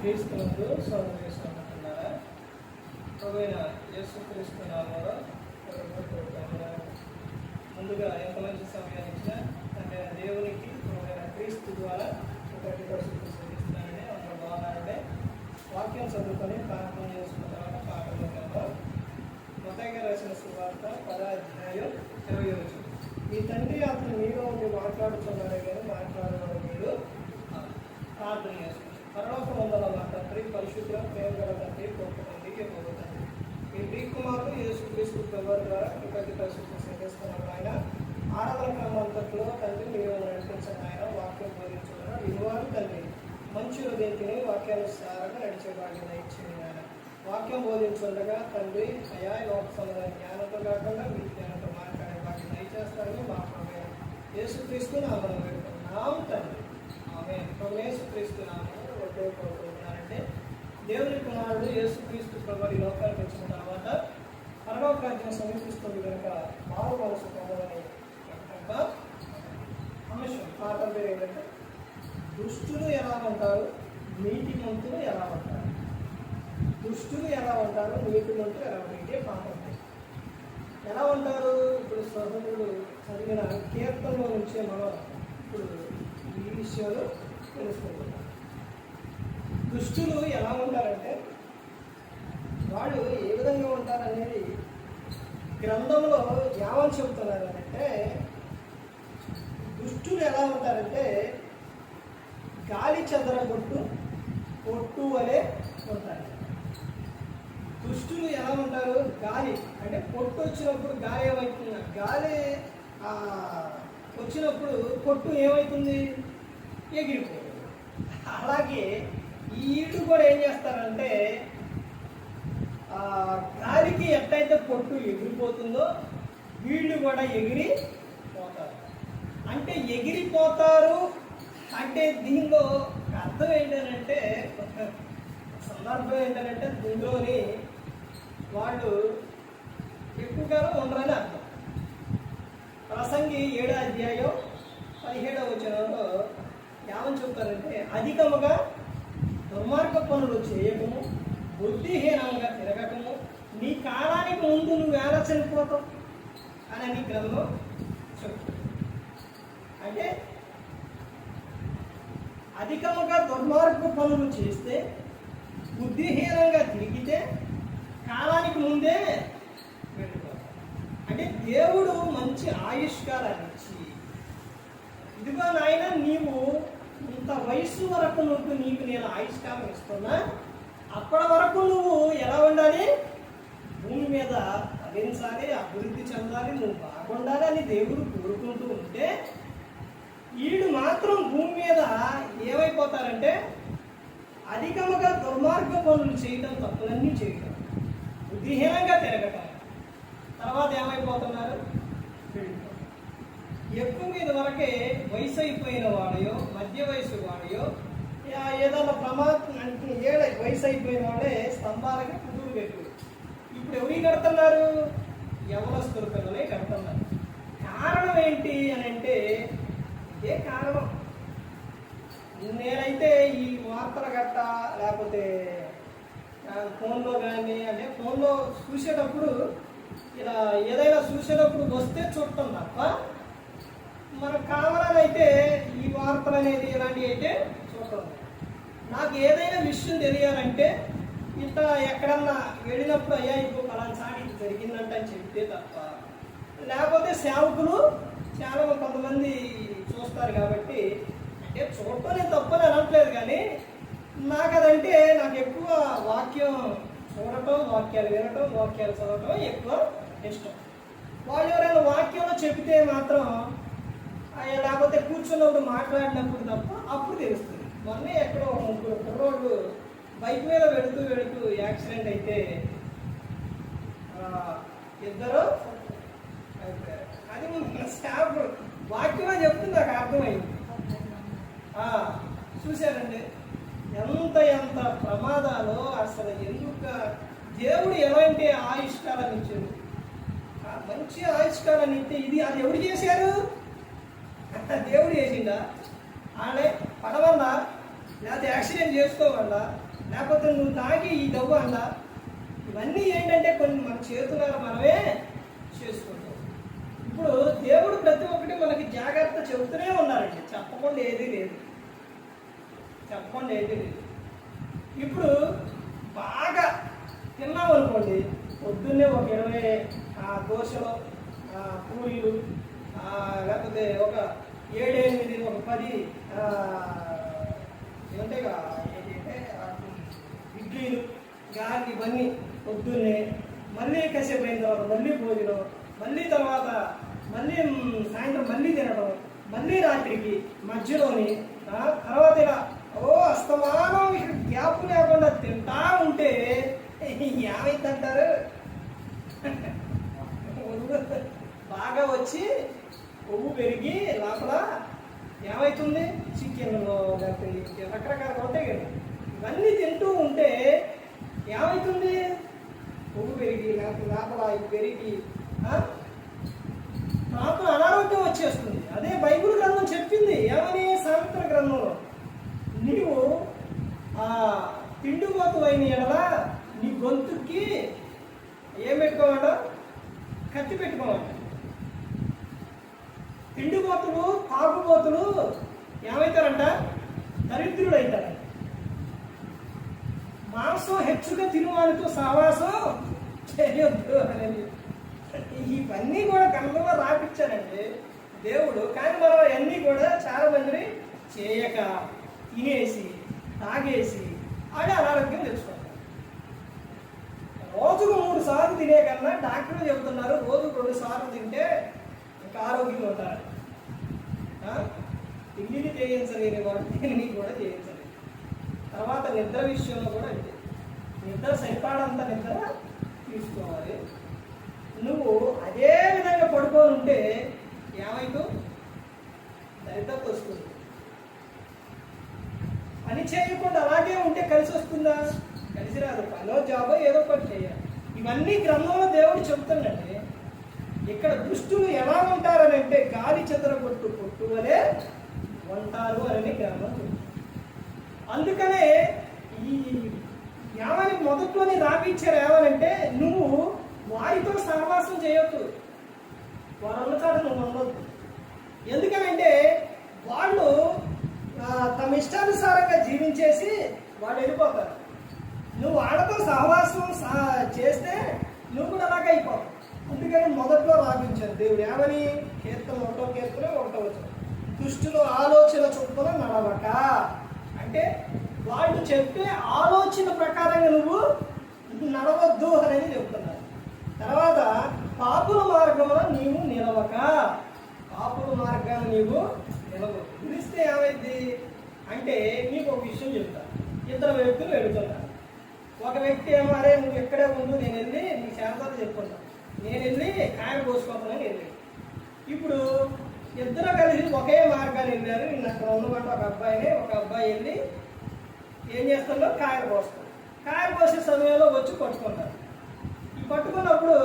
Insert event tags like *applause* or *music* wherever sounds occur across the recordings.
క్రీస్తునందు సోదరు చేసుకుంటున్నారా ప్రభుత్వ యేసుక్రీస్తు నామంలో ముందుగా ఎంత మంచి సమయాన్ని ఇచ్చిన అంటే దేవునికి ఒకవేళ క్రీస్తు ద్వారా ఒకటి పరిస్థితి చెల్లిస్తున్నానని అందరూ బాగున్నారంటే వాక్యం చదువుకొని ప్రార్థన చేసుకున్న తర్వాత పాటలు వెళ్దాం రాసిన సువార్త పదాధ్యాయం ఇరవై రోజు. మీ తండ్రి అతను మీలో ఉండి మాట్లాడుతున్నారే కానీ మాట్లాడడం మీరు ప్రార్థన చేసుకున్నారు పరలోకమందల మా తండ్రి పరిశుద్ధ ప్రేమ గల తండ్రి గొప్ప తండ్రి గొప్ప తండ్రి మీ ప్రియ కుమారుడు యేసు క్రీస్తు ద్వారా కృపతి పరిశుద్ధి సేవిస్తున్నాం ఆయన. ఆరాధన క్రమంతట్లో తండ్రి మీరు నడిపించండి ఆయన వాక్యం బోధించడం విలువారు తండ్రి. మంచి హృదయంతిని వాక్యానుసారంగా నడిచే భాగ్యం ఇచ్చింది ఆయన. వాక్యం బోధించుండగా తండ్రి అయా లోక సముదాయ జ్ఞానంతో కాకుండా మీ జ్ఞానంతో మాట్లాడే వాటిని దయచేస్తారని మా ప్రభు యేసుక్రీస్తు నామం పెడుతున్నాం తండ్రి. ఆమె యేసుక్రీస్తు నామం ఒకే దేవుని కుమారుడు యేసుక్రీస్తు ప్రభు ఈ లోకానికి వచ్చిన తర్వాత పరలోక రాజ్యం సమీపిస్తుంది కనుక మారు వలస పొందమని కనుక అంశం పాఠం పేరు ఏంటంటే దుష్టులు ఎలా ఉంటారు? నీతిమంతులు ఎలా ఉంటారు? దుష్టులు ఎలా ఉంటారు? నీతిమంతులు ఎలా ఉంటారు? ఇదే పాఠం ఎలా ఉంటారు? ఇప్పుడు సహోదరుడు చదివిన కీర్తనలో నుంచే మనం ఇప్పుడు ఈ విషయాలు తెలుసుకుంటున్నాం. దుష్టులు ఎలా ఉంటారంటే వాళ్ళు ఏ విధంగా ఉంటారనేది గ్రంథంలో ఏమని చెబుతున్నారు అంటే దుష్టులు ఎలా ఉంటారంటే గాలి చెదరగొట్టు పొట్టు వలె ఉంటారు. దుష్టులు ఎలా ఉంటారు? గాలి. అంటే పొట్టు వచ్చినప్పుడు గాలి ఏమవుతుంది? గాలి వచ్చినప్పుడు పొట్టు ఏమవుతుంది? ఎగిరిపోతుంది. అలాగే ఈడు కూడా ఏం చేస్తారంటే ఆ, గాలికి ఎట్టయితే పొట్టు ఎగిరిపోతుందో వీళ్ళు కూడా ఎగిరి పోతారు. అంటే ఎగిరిపోతారు అంటే దీనిలో అర్థం ఏంటంటే సందర్భం ఏంటంటే దీనిలోని వాళ్ళు ఎక్కువ కాలం ఉండరని అర్థం. ప్రసంగి ఏడో అధ్యాయం పదిహేడవ వచనంలో ఏమని చెప్తారంటే అధికముగా దుర్మార్గ పనులు చేయకము బుద్ధిహీనంగా తిరగకము నీ కాలానికి ముందు నువ్వు ఎలా చనిపోతావు అని నీ గ్రంథం చెప్తుంది. అంటే అధికముగా దుర్మార్గ పనులు చేస్తే బుద్ధిహీనంగా తిరిగితే కాలానికి ముందే అంటే దేవుడు మంచి ఆయుష్కాలాన్ని ఇచ్చి ఇదిగో నాయన నీవు ఇంత వయసు వరకు నువ్వు నీకు నేను ఆయుష్కారం ఇస్తున్నా? అప్పటి వరకు నువ్వు ఎలా ఉండాలి? భూమి మీద ఫలించాలి అభివృద్ధి చెందాలి నువ్వు బాగుండాలి అని దేవుడు కోరుకుంటూ ఉంటే వీడు మాత్రం భూమి మీద ఏమైపోతారంటే అధికముగా దుర్మార్గ పనులు చేయటం తప్పులన్నీ చేయటం. బుద్ధిహీనంగా తిరగటం. తర్వాత ఏమైపోతున్నారు? వెళ్ళిపోతారు. ఎక్కువ మీద వరకే వయసు అయిపోయిన వాడయో మధ్య వయసు వాడయో ఏదైనా ప్రమాదం అంటే ఏడ వయసు అయిపోయిన వాడే స్తంభాలకి కుదురు పెట్టు ఇప్పుడు ఎవరికి కడుతున్నారు? యవనస్తుల పిల్లలే కడుతున్నారు. కారణం ఏంటి అని అంటే ఇదే కారణం? నేనైతే ఈ వార్తలు గట్ట లేకపోతే ఫోన్లో కానీ అంటే ఫోన్లో చూసేటప్పుడు ఇలా ఏదైనా చూసేటప్పుడు వస్తే చూడటం తప్ప మనకు కావాలనైతే ఈ వార్తలు అనేది ఇలాంటివి అయితే చూడటం నాకు ఏదైనా విషయం తెలియాలంటే ఇంత ఎక్కడన్నా వెళ్ళినప్పుడు అయ్యా ఇంకో పలానాసారి ఇది జరిగిందంట అని చెప్తే తప్ప. లేకపోతే సేవకులు చాలా కొంతమంది చూస్తారు కాబట్టి అంటే చూడటం నేను తప్పని అనట్లేదు కానీ నాకు అదంటే నాకు ఎక్కువ వాక్యం చూడటం వాక్యాలు వినటం వాక్యాలు చదవటం ఎక్కువ ఇష్టం. వాళ్ళు ఎవరైనా వాక్యంలో చెబితే మాత్రం లేకపోతే కూర్చున్నప్పుడు మాట్లాడినప్పుడు తప్ప అప్పుడు తెలుస్తుంది. మొన్న ఎక్కడో ముగ్గురు కుర్రోళ్ళు బైక్ మీద వెళుతూ వెళుతూ యాక్సిడెంట్ అయితే ఇద్దరు అది స్టాఫ్ వాక్యమే చెప్తుంది నాకు అర్థమైంది. చూశారండి. ఎంత ఎంత ప్రమాదాలు అసలు ఎందుకు దేవుడు ఎలాంటి ఆయుష్కారాన్ని ఇచ్చాడు? మంచి ఆయుష్కారాన్ని ఇస్తే ఇది అది ఎవరు చేశారు? దేవుడు చేసిందా ఆడే పడవల్ల? లేకపోతే యాక్సిడెంట్ చేసుకోవాలా లేకపోతే నువ్వు తాగి ఈ దవ్వ అన్న ఇవన్నీ ఏంటంటే కొన్ని మన చేతుల మనమే చేసుకుంటాం. ఇప్పుడు దేవుడు ప్రతి ఒక్కటి మనకి జాగ్రత్త చెబుతూనే ఉన్నారండి. చెప్పకుండా ఏది లేదు. చెప్పకుండా ఏది లేదు. ఇప్పుడు బాగా తిన్నాం అనుకోండి పొద్దున్నే ఒక ఇరవై ఆ, దోశలు ఆ, పూరీలు లేకపోతే ఒక ఏడెనిమిది ఒక పది ఆ, కదా, ఏంటంటే ఇడ్లీలు గాలి ఇవన్నీ పొద్దున్నే మళ్ళీ కాసేపు అయిన తర్వాత మళ్ళీ భోజనం మళ్ళీ తర్వాత మళ్ళీ సాయంత్రం మళ్ళీ తినడం మళ్ళీ రాత్రికి మధ్యలోని తర్వాత ఇలా ఓ అస్తమానం ఇక్కడ గ్యాప్ లేకుండా తింటా ఉంటే ఏమైందంటారు? *laughs* బాగా వచ్చి కొవ్వు పెరిగి లోపల ఏమవుతుంది చికెన్లో లేకపోతే రకరకాలుగా ఉంటాయి కదా. ఇవన్నీ తింటూ ఉంటే ఏమవుతుంది కొవ్వు పెరిగి లేకపోతే లోపల పెరిగి ఆ? నాకు అనారోగ్యం వచ్చేస్తుంది. అదే బైబుల్ గ్రంథం చెప్పింది ఏమని సాయంత్ర గ్రంథంలో? నీవు ఆ తిండిపోతు అయిన ఎడలా నీ గొంతుకి ఏం కత్తి పెట్టుకోవాలి తాగుబోతులు ఏమవుతారంట దరిద్రుడు అవుతారు మాంసం హెచ్చుగా తినువానితో సహవాసం చేయొద్దు అనేది. ఇవన్నీ కూడా కళ్ళలో రాపిచ్చారండి దేవుడు. కానీ మనం అవన్నీ కూడా చాలా మందిని చేయక తినేసి తాగేసి అవి అనారోగ్యం తెచ్చుకుంటారు రోజుకు మూడు సార్లు తినే కన్నా డాక్టర్లు చెబుతున్నారు రోజుకు రెండు సార్లు తింటే ఇంకా ఆరోగ్యంగా ఉంటారు. తిండిని చేయించలేని వాడు దేనిని కూడా చేయించలేదు తర్వాత నిద్ర విషయంలో కూడా అంతే. నిద్ర సరిపడంత నిద్ర తీసుకోవాలి. నువ్వు అదే విధంగా పడుకొని ఉంటే ఏమైతు? దరిద్రత వస్తుంది. పని చేయకుండా అలాగే ఉంటే కలిసి వస్తుందా? కలిసి రాదు. పనో జాబో ఏదో ఒకటి చేయాలి. ఇవన్నీ గ్రంథంలో దేవుడు చెప్తుండండి ఇక్కడ దుష్టులు ఎలా ఉంటారని అంటే గాలి చెదర కొట్టు కొట్టు వలె ఉంటారు అని గ్రంథం అందుకనే ఈ ఏమని మొదట్లోనే రాపించారు ఏమనంటే నువ్వు వారితో సహవాసం చేయొద్దు. వారు ఉన్నకాడ నువ్వు ఉండొద్దు. ఎందుకనంటే వాళ్ళు తమ ఇష్టానుసారంగా జీవించేసి వాళ్ళు వెళ్ళిపోతారు. నువ్వు వాళ్ళతో సహవాసం చేస్తే నువ్వు కూడా అలాగైపోతావు అందుకని మొదట్లో రాగించారు. దేవుడు ఏమని? కీర్తన ఒకటో కీర్తన ఒకటో వచ్చిన దుష్టులు ఆలోచన చొప్పున నడవక. అంటే వాళ్ళు చెప్పే ఆలోచన ప్రకారంగా నువ్వు నడవద్దు అనేది చెప్తున్నారు. తర్వాత పాపుల మార్గంలో నీవు నిలవక. పాపుల మార్గాన్ని నీవు నిలవద్దు నిలిస్తే ఏమైంది? అంటే నీకు ఒక విషయం చెప్తా. ఇద్దరు వ్యక్తులు వెళుతున్నారు. ఒక వ్యక్తి ఏమో అరే నువ్వు ఎక్కడే ఉండు నేను వెళ్ళి నీ శాంతాలు చెప్పుకుంటా. నేను వెళ్ళి కాయలు పోసుకోమని వెళ్ళి ఇప్పుడు ఇద్దరు కలిసి ఒకే మార్గాన్ని వెళ్ళారు నిన్న అక్కడ ఉన్నమాట ఒక అబ్బాయిని ఒక అబ్బాయి వెళ్ళి ఏం చేస్తారో కాయలు కోస్తారు కాయలు పోసే సమయంలో వచ్చి పట్టుకుంటారు ఈ పట్టుకున్నప్పుడు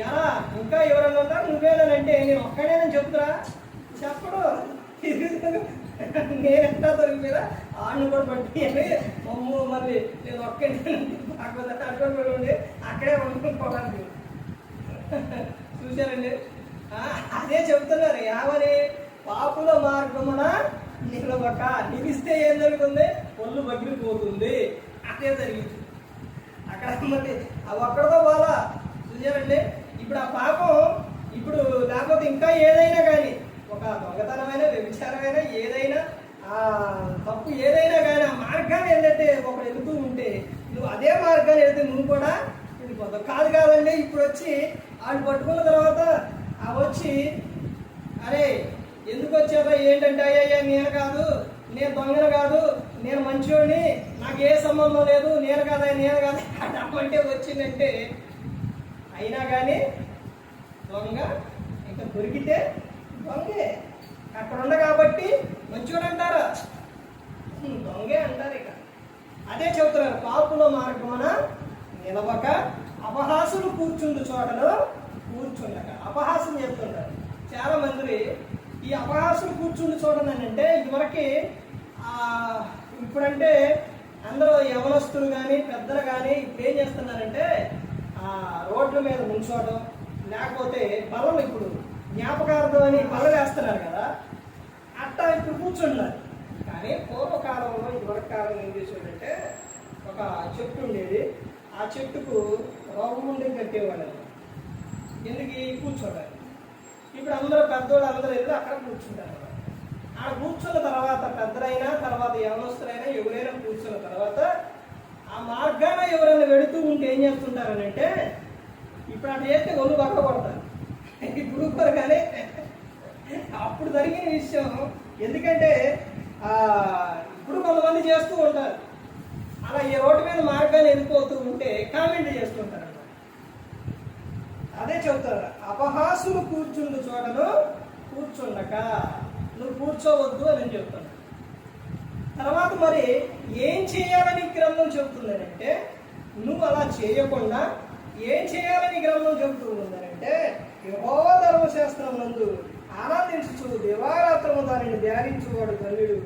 ఎలా? ఇంకా ఎవరైనా ఉంటారు నువ్వేనంటే నేను ఒక్కడేనని చెప్తురా? చెప్పడు. నేను ఎట్లా దొరికిపోయినా ఆడిని కూడా పట్టి అమ్మో మళ్ళీ నేను ఒక్కడే కాకపోతే అక్కడ ఉండి అక్కడే వండుకోవాలి చూశారండి? అదే చెప్తున్నారు ఏమని పాపుల మార్గమున నిలబక నిలిస్తే ఏం జరుగుతుంది? ఒళ్ళు పగిలిపోతుంది అదే జరిగింది. అక్కడ మరి అవి ఒక్కడతో పోలా చూసారండి ఇప్పుడు ఆ పాపం ఇప్పుడు లేకపోతే ఇంకా ఏదైనా కానీ ఒక దొంగతనమైన వ్యభిచారమైన ఏదైనా ఆ తప్పు ఏదైనా కానీ ఆ మార్గాన్ని ఏంటంటే ఒకడు వెళుతూ ఉంటే నువ్వు అదే మార్గాన్ని వెళ్తే నువ్వు కూడా వెళ్ళిపోతావు కాదు కాదండి ఇప్పుడు వచ్చి వాళ్ళు పట్టుకున్న తర్వాత ఆ వచ్చి అరే ఎందుకు వచ్చారా ఏంటంటే అయ్యా నేను కాదు నేను దొంగను కాదు నేను మంచివాడిని నాకు ఏ సంబంధం లేదు నేను కాదా నేను కాదా *laughs* అంటే వచ్చిందంటే అయినా కానీ దొంగ ఇంకా దొరికితే దొంగే. అక్కడ ఉండ కాబట్టి మంచివాడు అంటారా. దొంగే అంటారు ఇక. అదే చెబుతున్నారు పాపుల మార్గమున నిలవక అపహాసులు కూర్చుండు చోటలో కూర్చుండక అపహాసం చెప్తుంటారు. చాలా మంది ఈ అపహాసులు కూర్చుండు చూడనంటే ఇదివరకు ఇప్పుడంటే అందరూ యవనస్తులు కానీ పెద్దలు కానీ ఇప్పుడు ఏం చేస్తున్నారంటే ఆ రోడ్ల మీద ముంచోవడం లేకపోతే బలం ఇప్పుడు జ్ఞాపకార్థం అని బలం వేస్తున్నారు కదా. అట్టా ఇప్పుడు కూర్చుండాలి కానీ పూర్వకాలంలో ఇదివరకు కాలం ఏం చేసేవాడంటే ఒక చెట్టు ఉండేది. ఆ చెట్టుకు రౌండ్ కట్టేవాడు ఎందుకు? కూర్చోడానికి ఇప్పుడు అందరూ పెద్దోళ్ళు అందరూ వెళ్ళి అక్కడ కూర్చుంటారు ఆ కూర్చున్న తర్వాత పెద్దలైనా తర్వాత యవనస్తులైనా ఎవరైనా కూర్చున్న తర్వాత ఆ మార్గాన ఎవరైనా వెళుతూ ఉంటే ఏం చేస్తుంటారనంటే ఇప్పుడు అటు చేస్తే ఒళ్ళు పక్క కొడతారు. ఇప్పుడు కానీ అప్పుడు జరిగిన విషయం. ఎందుకంటే ఇప్పుడు కొంతమంది చేస్తూ ఉంటారు. అలా ఈ రోడ్డు మీద మార్గాలు వెళ్ళిపోతూ ఉంటే కామెంట్ చేస్తుంటారు అదే చెబుతారు అపహాసులు కూర్చుండు చోటను కూర్చుండక నువ్వు కూర్చోవద్దు అని చెప్తాను తర్వాత మరి ఏం చేయాలని గ్రంథం చెబుతుందనంటే నువ్వు అలా చేయకుండా ఏం చేయాలని గ్రంథం చెబుతూ ఉందనంటే యహోవ ధర్మశాస్త్రం నందు ఆనందించు దేవారాత్రము దానిని ధ్యానించువాడు ధన్యుడు.